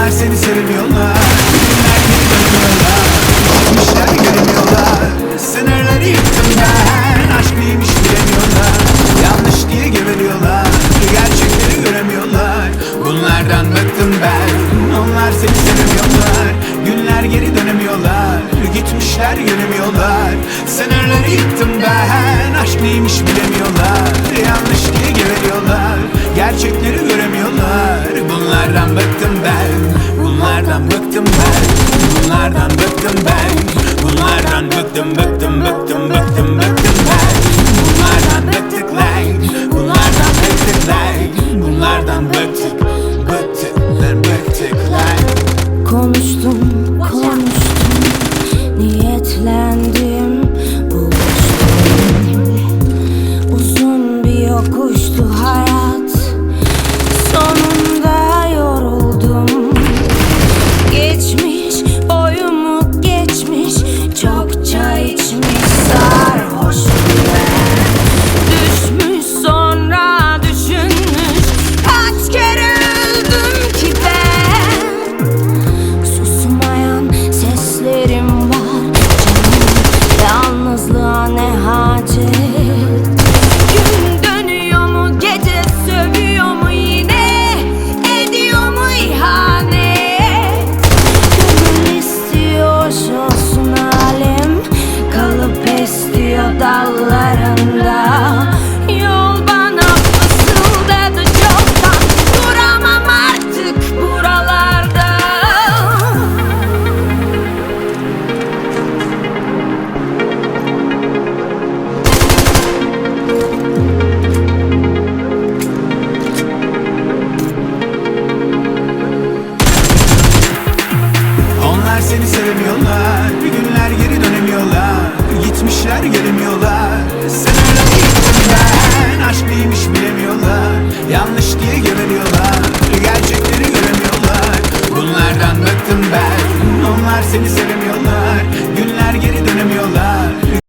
Onlar seni sevmiyorlar. Günler geri dönmüyorlar Gitmişler göremiyorlar Sınırları yıktım ben Aşk neymiş bilemiyorlar. Yanlış diye geveliyorlar. Gerçekleri göremiyorlar. Bunlardan bıktım ben. Onlar seni sevmiyorlar. Günler geri dönemiyorlar. Gitmişler göremiyorlar Sınırları yıktım ben. Aşk neymiş bilemiyorlar. Yanlış diye geveliyorlar. Gerçekleri göremiyorlar. Bunlardan bıktım ben Bunlardan bıktım ben Onlar seni sevmiyorlar Bir günler geri dönemiyorlar. Gitmişler gelemiyorlar. Sen öyle değilsin ben. Aşk neymiş bilemiyorlar. Yanlış diye geberiyorlar Gerçekleri göremiyorlar. Bunlardan bıktım ben. Onlar seni sevmiyorlar